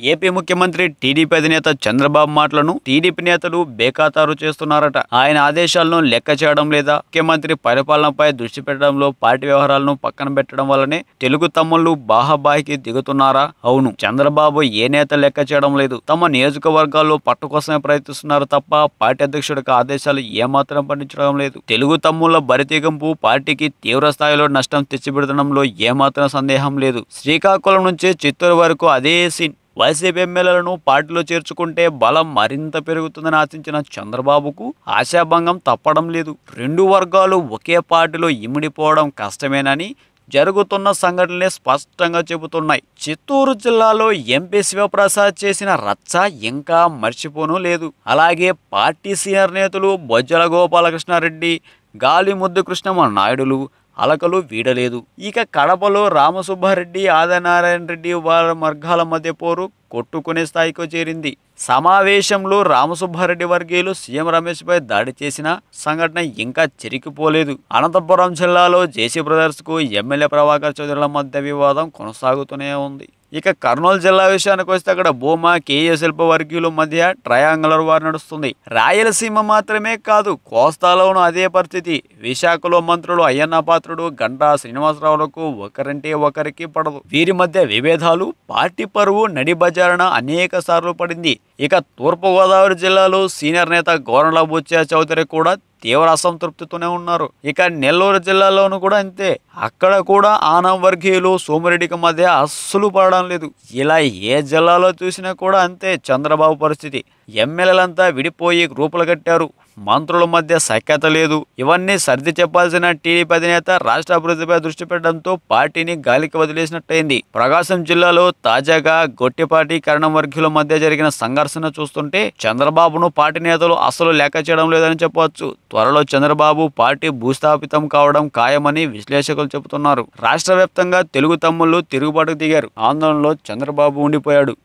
AP ముఖ్యమంత్రి TDP అధినేత చంద్రబాబు మాటలను టీడీపీ నేతలు బేఖాతారు చేస్తున్నారట. ఆయన ఆదేశాలను లెక్క చేయడం లేదా ముఖ్యమంత్రి పరిపాలనపై దృష్టి పెట్టడంలో పార్టీ వ్యవహారాలను పక్కన పెట్టడం వల్లనే తెలుగు తమ్ముళ్ళు బాహాబాయికి దిగుతున్నారా? అవును చంద్రబాబు ఏ నేత లెక్క చేయడం లేదు. తమ నియోజకవర్గాల్లో పట్టు కోసమే ప్రయత్నిస్తున్నారు తప్ప పార్టీ అధ్యక్షుడికి ఆదేశాలు ఏమాత్రం పండించడం లేదు. తెలుగు తమ్ముళ్ళ బరితెగింపు పార్టీకి తీవ్ర స్థాయిలో నష్టం తెచ్చిపెడతంలో ఏమాత్రం సందేహం లేదు. శ్రీకాకుళం నుంచి చిత్తూరు వరకు అదే సీన్. వైసీపీ ఎమ్మెల్యేలను పార్టీలో చేర్చుకుంటే బలం మరింత పెరుగుతుందని ఆశించిన చంద్రబాబుకు ఆశాభంగం తప్పడం లేదు. రెండు వర్గాలు ఒకే పార్టీలో ఇమిడిపోవడం కష్టమేనని జరుగుతున్న సంఘటనలే స్పష్టంగా చెబుతున్నాయి. చిత్తూరు జిల్లాలో ఎంపీ శివప్రసాద్ చేసిన రచ్చ ఇంకా మర్చిపోను లేదు. అలాగే పార్టీ సీనియర్ నేతలు బొజ్జల గోపాలకృష్ణారెడ్డి గాలి ముద్దు కృష్ణమ్మ నాయుడులు అలకలు వీడలేదు. ఇక కడపలో రామసుబ్బారెడ్డి ఆదినారాయణ రెడ్డి వారి వర్గాల మధ్య పోరు కొట్టుకునే స్థాయికి చేరింది. సమావేశంలో రామసుబ్బారెడ్డి వర్గీయులు సీఎం రమేష్పై దాడి చేసిన సంఘటన ఇంకా చిరికిపోలేదు అనంతపురం జిల్లాలో జేసీ బ్రదర్స్కు ఎమ్మెల్యే ప్రభాకర్ చౌదరుల మధ్య వివాదం కొనసాగుతూనే ఉంది. ఇక కర్నూలు జిల్లా విషయానికి వస్తే అక్కడ భూమా కేఏ శిల్ప వర్గీయుల మధ్య ట్రయాంగులర్ వార్ నడుస్తుంది. రాయలసీమ మాత్రమే కాదు కోస్తాలోనూ అదే పరిస్థితి. విశాఖలో మంత్రులు అయ్యన్న పాత్రుడు గంటా శ్రీనివాసరావులకు ఒకరంటే ఒకరికి పడదు. వీరి మధ్య విభేదాలు పార్టీ పరువు నడి బజారణ అనేక సార్లు పడింది. ఇక తూర్పుగోదావరి జిల్లాలో సీనియర్ నేత గోరల బుచ్చా చౌదరి కూడా తీవ్ర అసంతృప్తితోనే ఉన్నారు. ఇక నెల్లూరు జిల్లాలోనూ కూడా అంతే. అక్కడ కూడా ఆనం వర్గీయులు సోమిరెడ్డికి మధ్య అస్సలు పడడం లేదు. ఇలా ఏ జిల్లాలో చూసినా కూడా అంతే చంద్రబాబు పరిస్థితి. ఎమ్మెల్యేలంతా విడిపోయి గ్రూపులు కట్టారు. మంత్రుల మధ్య సఖ్యత లేదు. ఇవన్నీ సర్ది చెప్పాల్సిన టీడీపీ అధినేత రాష్ట్ర అభివృద్ధిపై దృష్టి పెట్టడంతో పార్టీని గాలికి వదిలేసినట్టయింది. ప్రకాశం జిల్లాలో తాజాగా గొట్టిపాటి కరణం వర్గీయుల మధ్య జరిగిన సంఘర్షణ చూస్తుంటే చంద్రబాబును పార్టీ నేతలు అసలు లెక్క చేయడం లేదని చెప్పవచ్చు. త్వరలో చంద్రబాబు పార్టీ భూస్థాపితం కావడం ఖాయమని విశ్లేషకులు చెబుతున్నారు. రాష్ట్ర తెలుగు తమ్ముళ్ళు తిరుగుబాటుకు దిగారు. ఆందోళనలో చంద్రబాబు ఉండిపోయాడు.